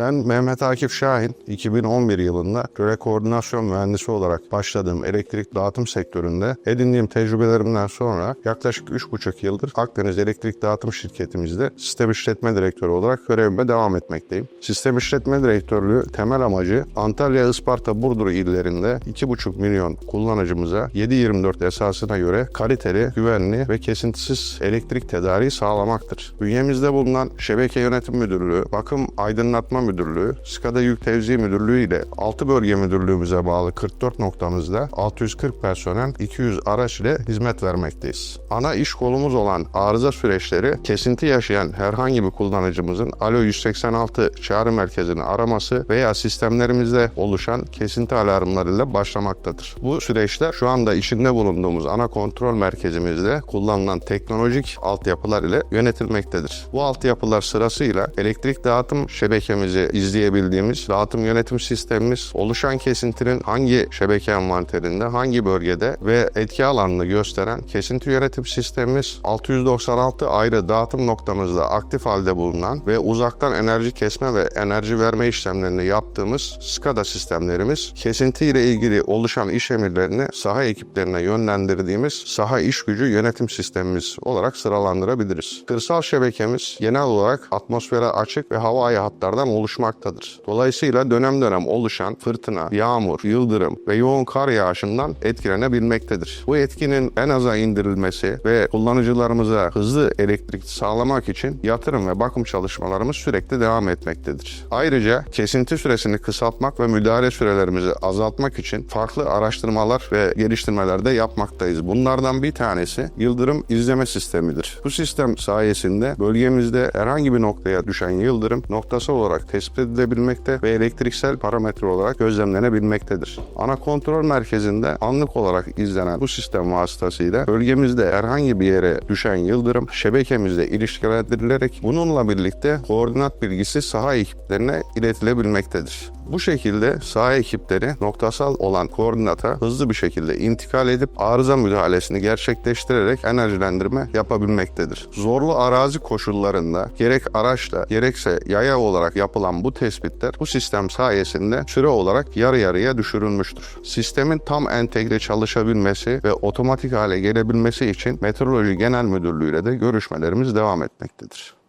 Ben Mehmet Akif Şahin, 2011 yılında göre koordinasyon mühendisi olarak başladığım elektrik dağıtım sektöründe edindiğim tecrübelerimden sonra yaklaşık 3,5 yıldır Akdeniz Elektrik Dağıtım Şirketimizde sistem işletme direktörü olarak görevime devam etmekteyim. Sistem işletme direktörlüğü temel amacı Antalya, Isparta, Burdur illerinde 2,5 milyon kullanıcımıza 7-24 esasına göre kaliteli, güvenli ve kesintisiz elektrik tedariği sağlamaktır. Bünyemizde bulunan Şebeke Yönetim Müdürlüğü, Bakım Aydınlatma Müdürlüğü, SKADA Yük Tevzi Müdürlüğü ile 6 bölge müdürlüğümüze bağlı 44 noktamızda 640 personel, 200 araç ile hizmet vermekteyiz. Ana iş kolumuz olan arıza süreçleri kesinti yaşayan herhangi bir kullanıcımızın Alo 186 çağrı merkezini araması veya sistemlerimizde oluşan kesinti alarmlarıyla başlamaktadır. Bu süreçler şu anda içinde bulunduğumuz ana kontrol merkezimizde kullanılan teknolojik altyapılar ile yönetilmektedir. Bu altyapılar sırasıyla elektrik dağıtım şebekemizi izleyebildiğimiz dağıtım yönetim sistemimiz, oluşan kesintinin hangi şebeke envanterinde, hangi bölgede ve etki alanını gösteren kesinti yönetim sistemimiz, 696 ayrı dağıtım noktamızda aktif halde bulunan ve uzaktan enerji kesme ve enerji verme işlemlerini yaptığımız SCADA sistemlerimiz, kesinti ile ilgili oluşan iş emirlerini saha ekiplerine yönlendirdiğimiz saha iş gücü yönetim sistemimiz olarak sıralandırabiliriz. Kırsal şebekemiz genel olarak atmosfere açık ve havai hatlardan. Dolayısıyla dönem dönem oluşan fırtına, yağmur, yıldırım ve yoğun kar yağışından etkilenebilmektedir. Bu etkinin en aza indirilmesi ve kullanıcılarımıza hızlı elektrik sağlamak için yatırım ve bakım çalışmalarımız sürekli devam etmektedir. Ayrıca kesinti süresini kısaltmak ve müdahale sürelerimizi azaltmak için farklı araştırmalar ve geliştirmeler de yapmaktayız. Bunlardan bir tanesi yıldırım izleme sistemidir. Bu sistem sayesinde bölgemizde herhangi bir noktaya düşen yıldırım noktasal olarak tespit edilebilmekte ve elektriksel parametre olarak gözlemlenebilmektedir. Ana kontrol merkezinde anlık olarak izlenen bu sistem vasıtasıyla bölgemizde herhangi bir yere düşen yıldırım şebekemizle ilişkilendirilerek bununla birlikte koordinat bilgisi saha ekiplerine iletilebilmektedir. Bu şekilde saha ekipleri noktasal olan koordinata hızlı bir şekilde intikal edip arıza müdahalesini gerçekleştirerek enerjilendirme yapabilmektedir. Zorlu arazi koşullarında gerek araçla gerekse yaya olarak yapılan bu tespitler bu sistem sayesinde süre olarak yarı yarıya düşürülmüştür. Sistemin tam entegre çalışabilmesi ve otomatik hale gelebilmesi için Meteoroloji Genel Müdürlüğü ile de görüşmelerimiz devam etmektedir.